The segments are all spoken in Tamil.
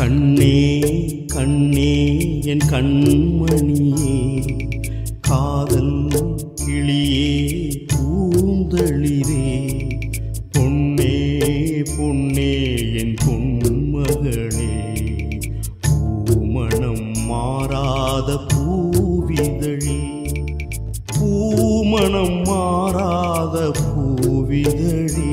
கண்ணே கண்ணே என் கண்மணியே காதல் கிளியே பூந்தளிரே பொன்னே பொன்னே என் பொன்மகளே பூமணம் மாறாத பூவிதழே பூமணம் மாறாத பூவிதழே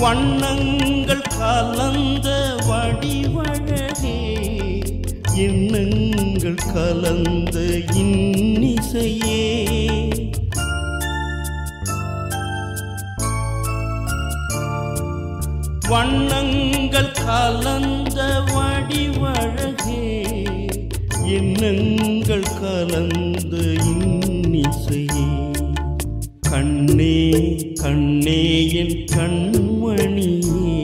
வண்ணங்கள் கலந்த வடிவழகே எண்ணங்கள் கலந்த இன்னிசையே. வண்ணங்கள் கலந்த வடிவழகே எண்ணங்கள் கலந்த இன்னிசை கண்ணே கண்ணே என் கண்மணியே.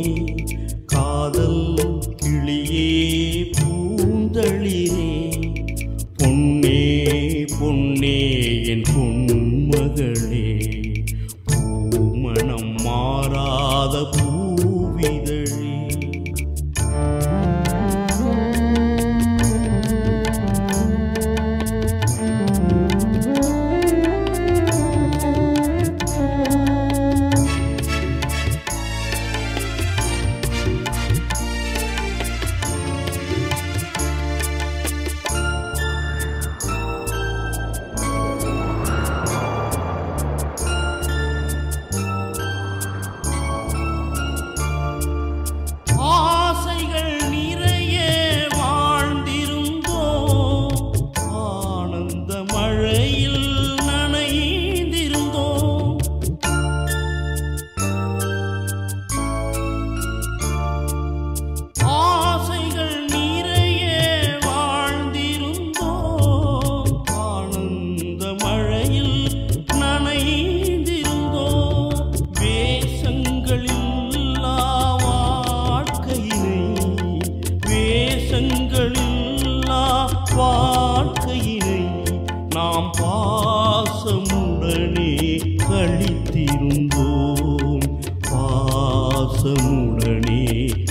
கழித்திருந்தோம் பாசமுடனே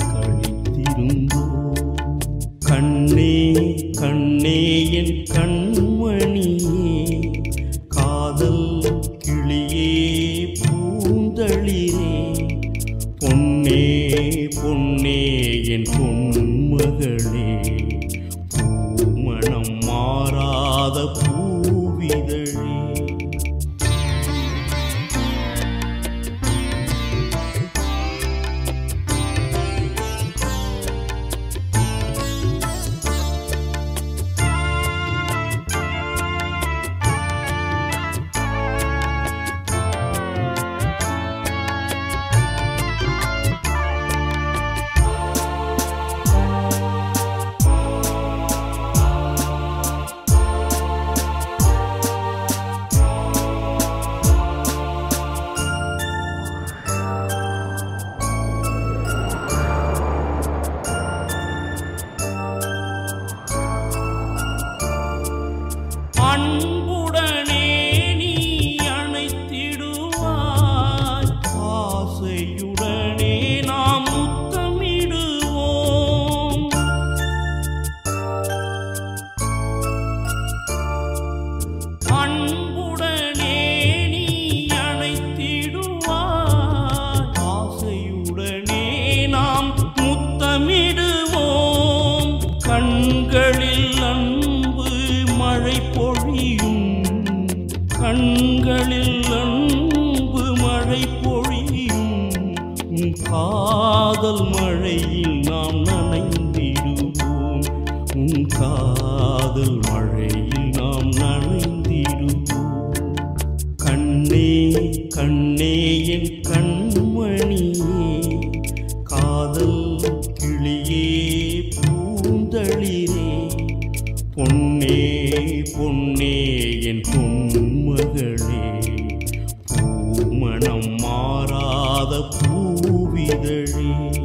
கழித்திருந்தோம் கண்ணே கண்ணே என் கண்மணியே காதல் கிளியே பூந்தளிரே. பொன்னே பொன்னே என் பொன்மகள் ஆசையுடனே நாம் முத்தமிடுவோம். அன்புடனே நீ அணைத்திடுவாய். ஆசையுடனே நாம் முத்தமிடுவோம். கண்கள் காதல் மழையில் நாம் நனைந்திடுவோம். உன் காதல் மழையில் நாம் நனைந்திடுவோம். கண்ணே கண்ணே பூவிதழே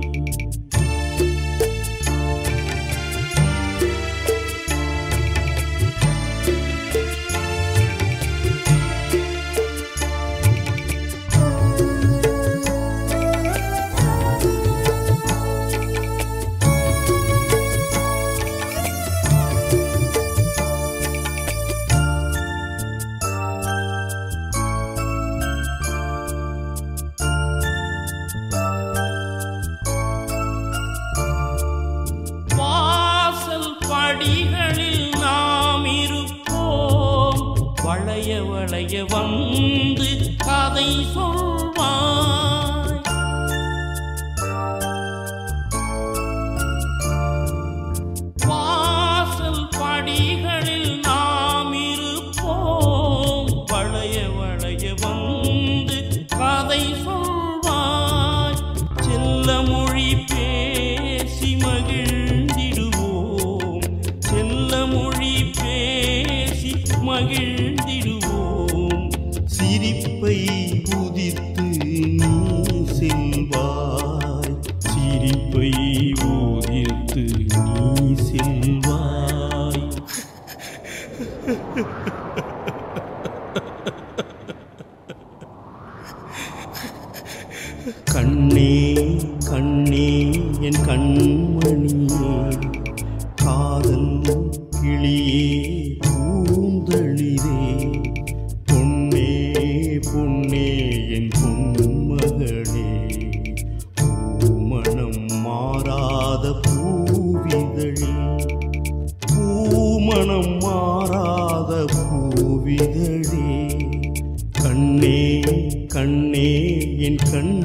கண்மணியே காதல் கிளியே பூந்தளிரே. பொன்னே பொன்னே என் பொன்மகளே. பூமணம் மாறாத பூவிதழே. பூமணம் மாறாத பூவிதழே. கண்ணே கண்ணே என் கண்மணியே